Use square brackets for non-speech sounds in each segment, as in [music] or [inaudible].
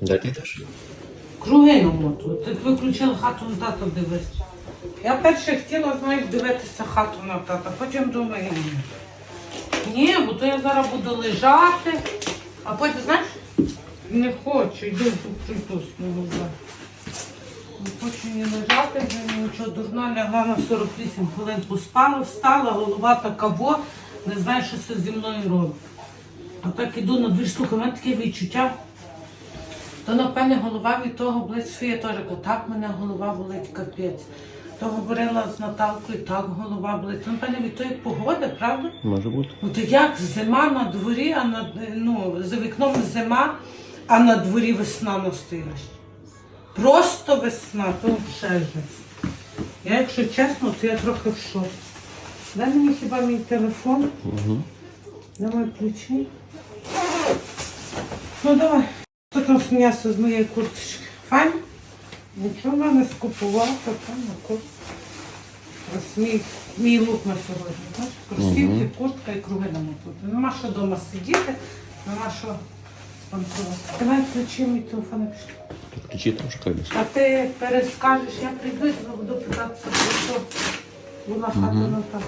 Де ти йдеш? Круги намотую. Ти виключила хату на тата дивись. Я перше хотіла, знаєш, дивитися хату на тата, потім думаю, ні. Ні, бо то я зараз буду лежати, а потім, знаєш, не хочу, йду тут смогу. Не хочу ні лежати, вже нічого дурна, лягла на 48 хвилин поспала, встала, голова така во, не знаю, що це зі мною робить. А так іду на двір, слухай, у мене таке відчуття. То, напевне, голова від того болить Софія теж так мене голова болить капець. То говорила з Наталкою, так голова болить. То, напевне, від тої погоди, правда? Може бути. Ну то як зима на дворі, а на ну, за вікном зима, а на дворі весна настояща. Просто весна, то вже жесть. Я, якщо чесно, то я трохи в шоці. Дай мені хіба мій телефон. Угу. Давай ключі. Ну давай. Що м'ясо з моєї курточки? Файн? Нічого в мене скупував, то там на куртку. Ось мій, мій лук на сьогодні. Бачиш? Кросівки, куртка і круги на тут. Нема що вдома сидіти, нема що спонсорувати. Давай ключі мій телефон. я пішла. То ключі там шукай десь. А ти перескажеш, я прийду і буду питатися, про що була хата на таті.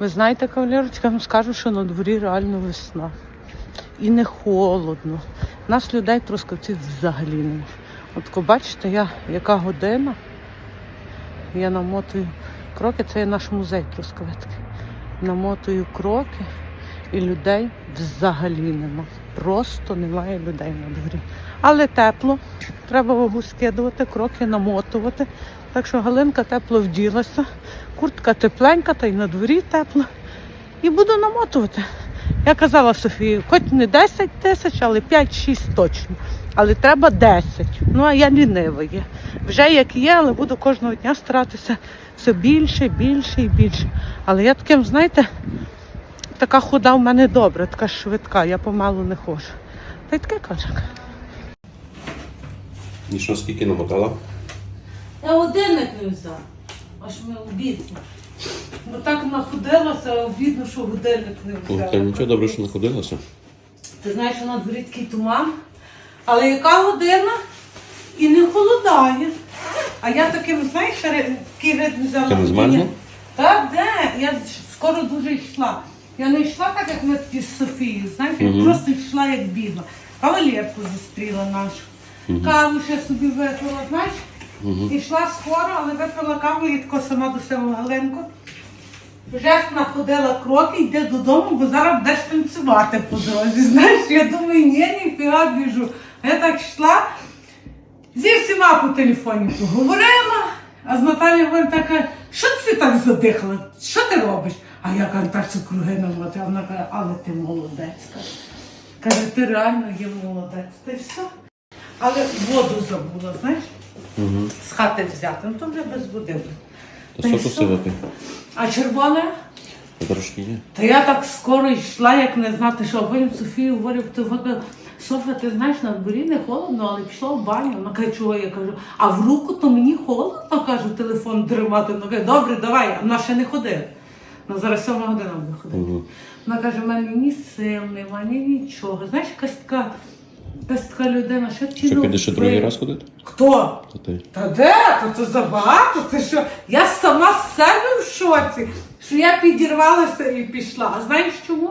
Ви знаєте, кавалерочка, я вам скажу, що на дворі реально весна. І не холодно. Нас людей трускавців взагалі немає. От бачите, я яка година, я намотую кроки, це є наш музей Трускавецький. Намотую кроки і людей взагалі нема. Просто немає людей на дворі. Але тепло, треба вагу скидувати, кроки намотувати. Так що Галинка тепло вділася, куртка тепленька, та й на дворі тепло. І буду намотувати. Я казала Софії, хоч не 10 тисяч, але 5-6 точно. Але треба 10. Ну а я лінива є. Вже як є, але буду кожного дня старатися все більше, більше і більше. Але я таким, знаєте, така худа в мене добра, така швидка, я помалу не ходжу. Та й таке каже. І що, скільки намотала? Я годинник не взяв, аж ми обідно. Бо так находилася, обідно, що годинник не Ну, взяв. Та нічого добре, що находилася. Ти знаєш, що на дворі такий туман. Але яка година? І не холодає. А я таким, знаєш, ри- такий рид взяла. Ти не змерзла? Так, де? Я скоро дуже йшла. Я не йшла так, як ми такі з Софією, знаєш, я просто йшла як бігла. Кавалерку зустріла нашу. Каву ще собі випила, знаєш? Йшла скоро, але випила каву і тако сама до себе Галенко. Вже находила кроки, йде додому, бо зараз будеш танцювати по дорозі. Знаєш, я думаю, ні, ніфіга біжу. Я так йшла, зі всіма по телефоні поговорила, а з Наталією говорить така, що ти так задихала? Що ти робиш? А я кажу, так це круги намоти. А вона каже, але ти молодець. Каже ти реально є молодець. Та й все. Але воду забула, знаєш, Угу. з хати взяти. Ну то вже без води. Та й соку що? сивати. А червоне? Трошки є. Та я так скоро йшла, як не знати, що потім Софії говорив, ти випила. Софія, ти знаєш, на дворі не холодно, але пішла в баню. Вона каже, чого я кажу, а в руку то мені холодно, кажу, телефон тримати. Вона каже, добре, давай, а вона ще не ходила. Ну, зараз сьома година буде ходити. Угу. Вона каже, в мене ні сил нема, ні нічого. Знаєш, якась така, якась така людина, що ті Що, підеш ще другий раз ходити? Хто? Та ти. Та де? Та це забагато. Ти що? Я сама з себе в шоці, що я підірвалася і пішла. А знаєш чому?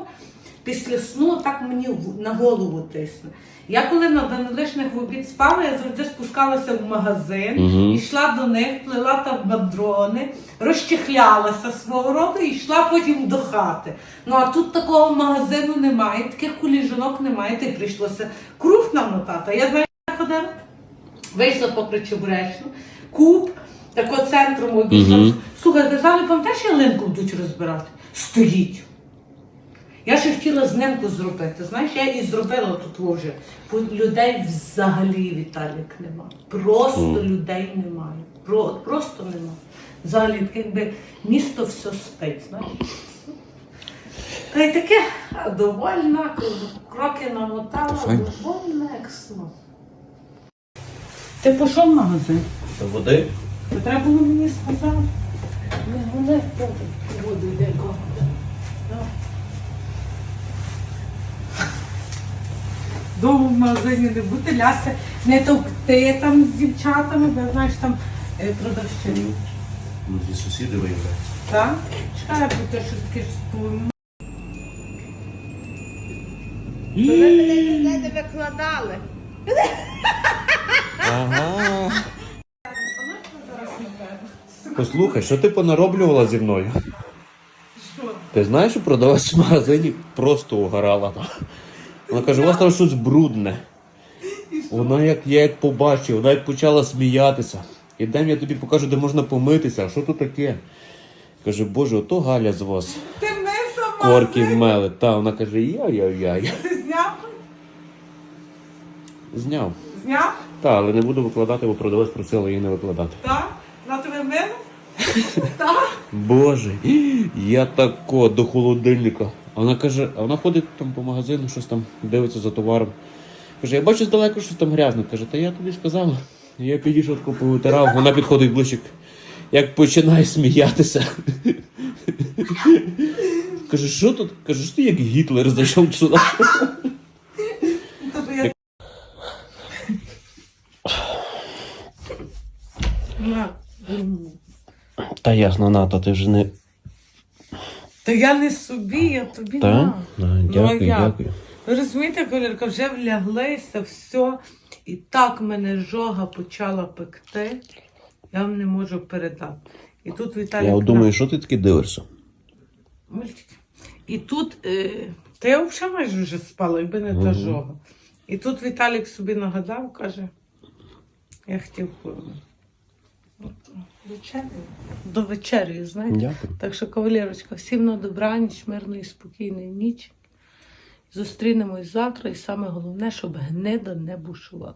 Після сну так мені на голову тисне. Я коли на Данилишних в обід спала, я завжди спускалася в магазин, Мгм. йшла до них, плела там бандрони, розчехлялася свого роду і йшла потім до хати. Ну а тут такого магазину немає, таких куліжанок немає, ти прийшлося круг нам мотати. Я знаю, ходила. Вийшла попри Чебуречну, куб, тако центром обійшла. Мгм. Слухай, казали, пам'ятаєш, ялинку будуть розбирати? Стоїть. Я ще хотіла знимку зробити. Знаєш, я і зробила тут вже. Бо людей взагалі Віталік нема. Просто Мгм. людей немає. Про, просто нема. Взагалі, якби місто все спить, знаєш. Та й таке довольна, кроки намотала, довольна, як сно. Ти пішов в магазин? Та води? То треба було мені сказати. Не, вони потім воду йде довго в магазині не бути, ляся, не товкти там з дівчатами, бо знаєш там е, продавщині. Ну, ті сусіди виявляються. Так? Чекай, я про те, що таке ж. Ви мене не викладали. Ага. Послухай, що ти понароблювала зі мною? Що? Ти знаєш, що продавець в магазині просто угорала. Вона каже, у вас там щось брудне. Вона як я як побачив, вона як почала сміятися. Ідем, я тобі покажу, де можна помитися. А що тут таке? Каже, боже, ото Галя з вас. Ти мився в Корки вмели. Та вона каже, яй-яй-яй. Ти зняв? Зняв. Зняв? Та, але не буду викладати, бо продавець просила її не викладати. Так? На тебе мило? [laughs] Так? Боже, я тако до холодильника. А вона каже, а вона ходить там по магазину, щось там дивиться за товаром. Каже, я бачу здалеку, щось там грязне. Каже, та я тобі сказала. Я підійшов тако повитирав, вона підходить ближче, як починає сміятися. Каже, що тут? Каже, що ти як Гітлер зайшов сюди? Тобто. Та ясно, Ната, ти вже не. Та я не собі, я тобі Та? на. А, Ну, а Дякую, як? дякую. Ви розумієте, колірка, вже вляглися, все. І так мене жога почала пекти. Я вам не можу передати. І тут Віталік... Я от думаю, що ти таки дивишся? І тут, е, та я взагалі майже вже спала, якби не та Мгм. жога. І тут Віталік собі нагадав, каже, я хотів от, вечерю. До вечері, знаєте. Дякую. Так що, кавалерочка, всім на добраніч, мирної, спокійної ніч. Зустрінемось завтра, і саме головне, щоб гнида не бушувала.